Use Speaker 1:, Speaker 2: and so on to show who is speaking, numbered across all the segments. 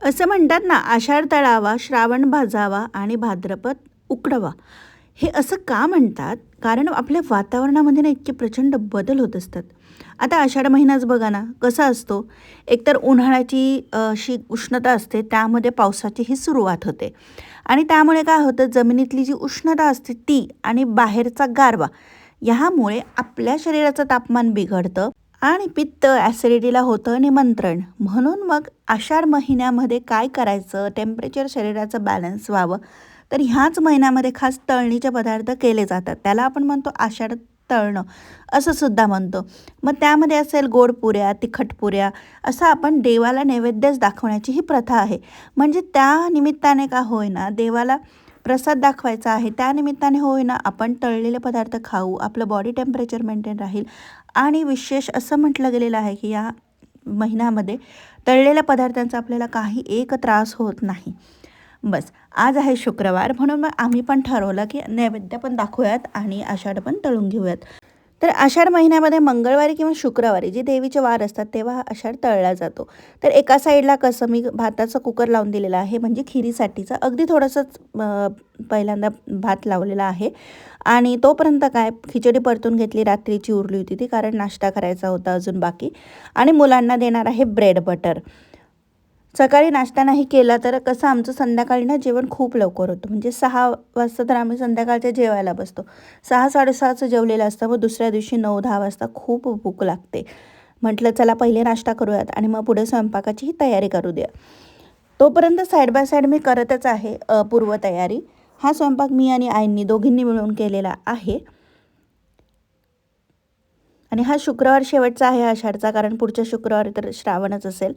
Speaker 1: असं म्हणतात ना आषाढ तळावा श्रावण भाजावा आणि भाद्रपद उकडवा हे असं का म्हणतात? कारण आपल्या वातावरणामध्ये ना इतके प्रचंड बदल होत असतात. आता आषाढ महिनाच बघा ना कसा असतो? एकतर उन्हाळ्याची अशी उष्णता असते त्यामध्ये पावसाची ही सुरुवात होते. आणि त्यामुळे काय होतं? जमिनीतली जी उष्णता असते ती आणि बाहेरचा गारवा ह्यामुळे आपल्या शरीराचं तापमान बिघडतं. आणि पित्त ॲसिडिटीला होतं निमंत्रण. म्हणून मग आषाढ महिन्यामध्ये काय करायचं? टेम्परेचर शरीराचं बॅलन्स व्हावं. तर ह्याच महिन्यामध्ये खास तळणीचे पदार्थ केले जातात. त्याला आपण म्हणतो आषाढ तळणं असं सुद्धा म्हणतो. मग त्यामध्ये असेल गोड पुऱ्या तिखट पुऱ्या असं आपण देवाला नैवेद्यच दाखवण्याची ही प्रथा आहे. म्हणजे त्या निमित्ताने का होईना देवाला प्रसाद दाखवायचा आहे. त्यानिमित्ताने होईना आपण तळलेले पदार्थ खाऊ आपलं बॉडी टेम्परेचर मेंटेन राहील. आणि विशेष असं म्हटलं गेलेलं आहे की या महिन्यामध्ये तळलेल्या पदार्थांचा आपल्याला काही एक त्रास होत नाही. बस आज आहे शुक्रवार म्हणून मग आम्ही पण ठरवलं की नैवेद्य पण दाखवूयात आणि आषाढ पण तळून घेऊयात. तर आषाढ महिन्यामध्ये मंगळवारी किंवा शुक्रवारी जे देवीचे वार असतात तेव्हा हा आषाढ तळला जातो. तर एका साईडला कसं मी भाताचं कुकर लावून दिलेला आहे म्हणजे खिरीसाठीचा. अगदी थोडंसंच पहिल्यांदा भात लावलेला आहे. आणि तोपर्यंत काय खिचडी परतून घेतली रात्रीची उरली होती ती कारण नाश्ता करायचा होता अजून बाकी. आणि मुलांना देणार आहे ब्रेड बटर सकाळी नाश्ता नाही केला तर कसं आमचं संध्याकाळी ना जेवण खूप लवकर होतं. म्हणजे सहा वाजता तर आम्ही संध्याकाळच्या जेवायला बसतो. सहा साडेसहाचं जेवलेलं असतं. मग दुसऱ्या दिवशी नऊ दहा वाजता खूप भूक लागते. म्हटलं चला पहिले नाश्ता करूयात आणि मग पुढे स्वयंपाकाचीही तयारी करू द्या तोपर्यंत साईड बाय साईड मी करतच आहे पूर्वतयारी. हा स्वयंपाक मी आणि आईंनी दोघींनी मिळून केलेला आहे. आणि हा शुक्रवार शेवटचा आहे आषाढचा कारण पुढच्या शुक्रवारी तर श्रावणच असेल.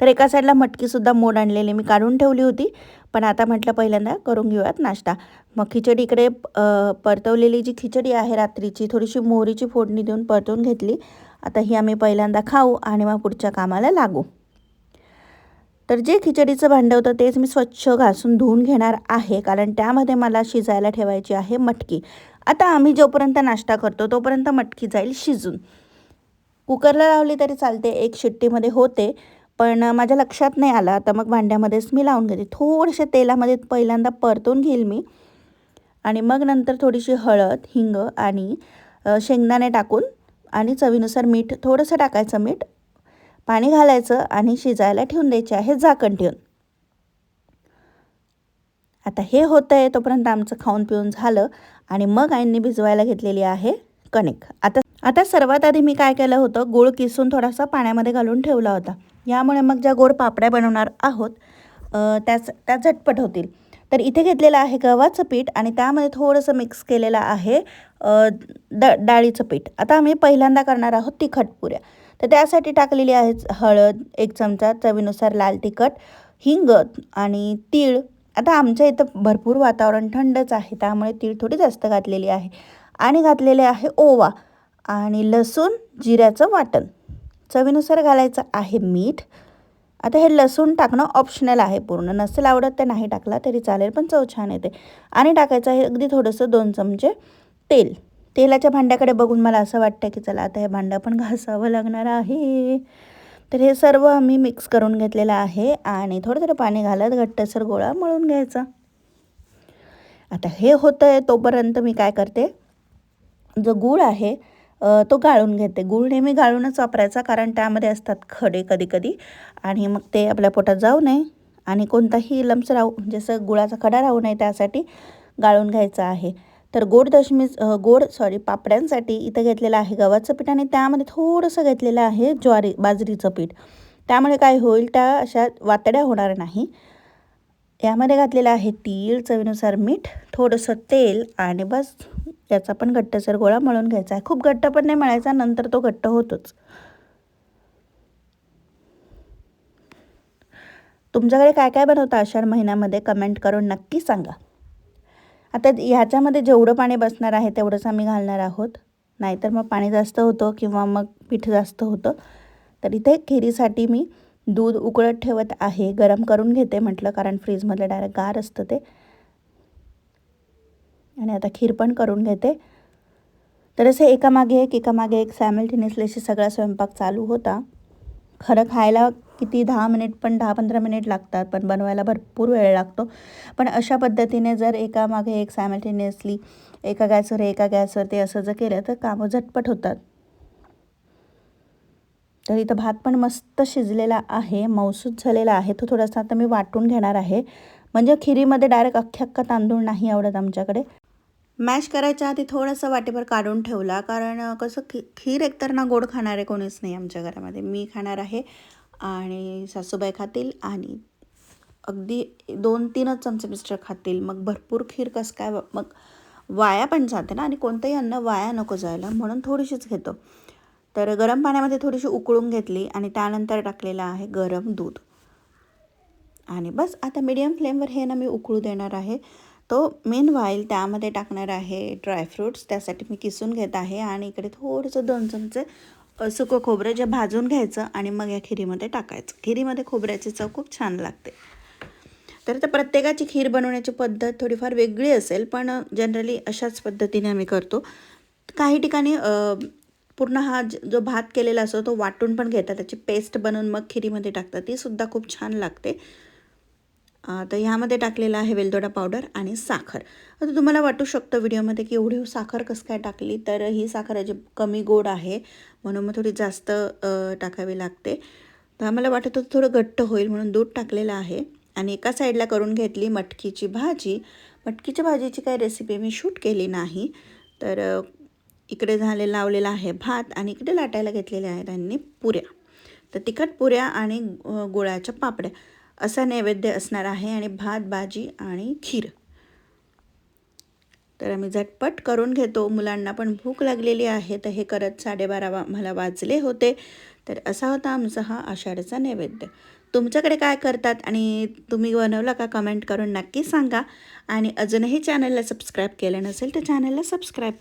Speaker 1: तर एका साईडला मटकीसुद्धा मोड आणलेली मी काढून ठेवली होती पण आता म्हटलं पहिल्यांदा करून घेऊयात नाश्ता. मग खिचडी इकडे परतवलेली जी खिचडी आहे रात्रीची थोडीशी मोहरीची फोडणी देऊन परतवून घेतली. आता ही आम्ही पहिल्यांदा खाऊ आणि मग पुढच्या कामाला लागू. तर जे खिचडीचं भांडं होतं तेच मी स्वच्छ घासून धुवून घेणार आहे कारण त्यामध्ये मला शिजायला ठेवायची आहे मटकी. आता आम्ही जोपर्यंत नाश्ता करतो तोपर्यंत मटकी जाईल शिजून. कुकरला लावली तरी चालते एक शिट्टीमध्ये होते पण माझ्या लक्षात नाही आला. आता मग भांड्यामध्येच मी लावून घेते. थोडेसे तेलामध्ये पहिल्यांदा परतून घेईल मी. आणि मग नंतर थोडीशी हळद हिंग आणि शेंगदाणे टाकून आणि चवीनुसार मीठ थोडंसं टाकायचं मीठ पाणी घालायचं आणि शिजायला ठेवून द्यायचे आहे झाकण ठेवून. आता हे होतं आहे तोपर्यंत आमचं खाऊन पिऊन झालं आणि मग आईंनी भिजवायला घेतलेली आहे कणिक. आता आता सर्वात आधी मी काय केलं होतं गूळ किसून थोडासा पाण्यामध्ये घालून ठेवला होता. यामुळे मग ज्या गोड पापड्या बनवणार आहोत त्याच त्या झटपट होतील. तर इथे घेतलेलं आहे गव्हाचं पीठ आणि त्यामध्ये थोडंसं मिक्स केलेलं आहे द डाळीचं पीठ. आता आम्ही पहिल्यांदा करणार आहोत तिखट पुऱ्या. तर त्यासाठी टाकलेली आहे हळद एक चमचा चवीनुसार लाल तिखट हिंग आणि तीळ आता आमच्या इथं भरपूर वातावरण थंडच आहे त्यामुळे तीळ थोडी जास्त घातलेली आहे. आणि घातलेले आहे ओवा आणि लसूण जिऱ्याचं वाटण. चवीनुसार घालायचं आहे मीठ. आता हे लसूण टाकणं ऑप्शनल आहे पूर्ण. नसेल आवडत तर नाही टाकला तरी चालेल पण चव छान येते. आणि टाकायचं आहे अगदी थोडंसं दोन चमचे तेल. तेलाच्या भांड्याकडे बघून मला असं वाटतं की चला आता हे भांडं पण घासावं लागणार आहे. तर हे सर्व आम्ही मिक्स करून घेतलेलं आहे आणि थोडं थोडं पाणी घालत घट्टसर गोळा मळून घ्यायचा. आता हे होतं आहे तोपर्यंत मी काय करते जो गूळ आहे तो गाळून घेते. गूळ नेहमी गाळूनच वापरायचा कारण त्यामध्ये असतात खडे कधी कधी आणि मग ते आपल्या पोटात जाऊ नये आणि कोणताही लम्स राहू म्हणजे जसं गुळाचा खडा राहू नये त्यासाठी गाळून घ्यायचा आहे. तर गोड दशमी गोड सॉरी पापड्यांसाठी इथं घेतलेलं आहे गव्हाचं पीठ आणि त्यामध्ये थोडंसं घेतलेलं आहे ज्वारी बाजरीचं पीठ. त्यामुळे काय होईल त्या अशा वातड्या होणार नाही. यामध्ये घातलेलं आहे तीळ चवीनुसार मीठ थोडंसं तेल आणि बस. याचा पण घट्टसर गोळा मळून घ्यायचा आहे. खूप घट्ट पण नाही मळायचा नंतर तो घट्ट होतोच. तुमच्याकडे काय काय बनवता आषाढ महिन्यामध्ये? कमेंट करून नक्की सांगा. आता ह्याच्यामध्ये जेवढं पाणी बसणार आहे तेवढंच आम्ही घालणार आहोत. नाहीतर मग पाणी जास्त होतं किंवा मग पीठ जास्त होतं. तर इथे खिरीसाठी मी दूध उकळत ठेवत आहे. गरम करून घेते म्हटलं कारण फ्रीजमधलं डायरेक्ट गार असतं ते. आणि आता खीर पण करून घेते. तर असे एकामागे एक एकामागे एक सॅमल्टेनियसली असे सगळा स्वयंपाक चालू होता. खरं खायला किती दहा मिनिट पण दहा पंधरा मिनिट लागतात पण बनवायला भरपूर वेळ लागतो. पण अशा पद्धतीने जर एका मागे एक सायमल्टेनियसली एका गॅसवर एका गॅसवर ते असं जर केलं तर कामं झटपट होतात. तर इथं भात पण मस्त शिजलेला आहे मौसूद झालेला आहे. तो थोडासा आता मी वाटून घेणार आहे. म्हणजे खिरीमध्ये डायरेक्ट अख्ख्या अख्खा तांदूळ नाही आवडत आमच्याकडे. मॅश करायच्या आधी थोडंसं वाटेभर काढून ठेवला कारण कसं खी खीर एकतर ना गोड खाणार आहे कोणीच नाही आमच्या घरामध्ये. मी खाणार आहे आणि सासूबाई खातील आणि अगदी दोन तीनच चमचे मिस्टर खातील. मग भरपूर खीर कसं काय मग वाया पण जाते ना आणि कोणतंही अन्न वाया नको जायला म्हणून थोडीशीच घेतो. तर गरम पाण्यामध्ये थोडीशी उकळून घेतली आणि त्यानंतर टाकलेलं आहे गरम दूध. आणि बस आता मीडियम फ्लेमवर हे ना मी उकळू देणार आहे. तो मेन वाईल त्यामध्ये टाकणार आहे ड्रायफ्रूट्स त्यासाठी मी किसून घेत आहे आणि इकडे थोडंसं दोन चमचे सुकं खोबरं जे भाजून घ्यायचं आणि मग या खिरीमध्ये टाकायचं. खिरीमध्ये खोबऱ्याची चव खूप छान लागते. तर आता प्रत्येकाची खीर बनवण्याची पद्धत थोडीफार वेगळी असेल पण जनरली अशाच पद्धतीने आम्ही करतो. काही ठिकाणी पूर्ण हा जो भात केलेला असतो तो वाटून पण घेतात. त्याची पेस्ट बनवून मग खिरीमध्ये टाकतात. ती सुद्धा खूप छान लागते. तर ह्यामध्ये टाकलेलं आहे वेलदोडा पावडर आणि साखर. आता तुम्हाला वाटू शकतं व्हिडिओमध्ये की एवढी साखर कसं काय टाकली तर ही साखर जी कमी गोड आहे म्हणून मग थोडी जास्त टाकावी लागते. तर आम्हाला वाटत होतं थोडं घट्ट होईल म्हणून दूध टाकलेलं आहे आणि एका साईडला करून घेतली मटकीची भाजी. मटकीच्या भाजीची काही रेसिपी मी शूट केली नाही तर इकडे झाले लावलेला आहे भात आणि इकडे लाटायला घेतलेल्या आहेत त्यांनी पुऱ्या. तर तिखट पुऱ्या आणि गुळाच्या पापड्या. असा नैवेद्य असणार आहे आणि भात भाजी आणि खीर. तर आम्ही झटपट करून घेतो. मुलांना पण भूक लागलेली आहे तर हे करत साडेबारा वा मला वाजले होते. तर असा होता आमचा हा आषाढचा नैवेद्य. तुमच्याकडे काय करतात आणि तुम्ही बनवला का कमेंट करून नक्की सांगा. आणि अजूनही चॅनलला सबस्क्राईब केलं नसेल तर चॅनलला सबस्क्राईब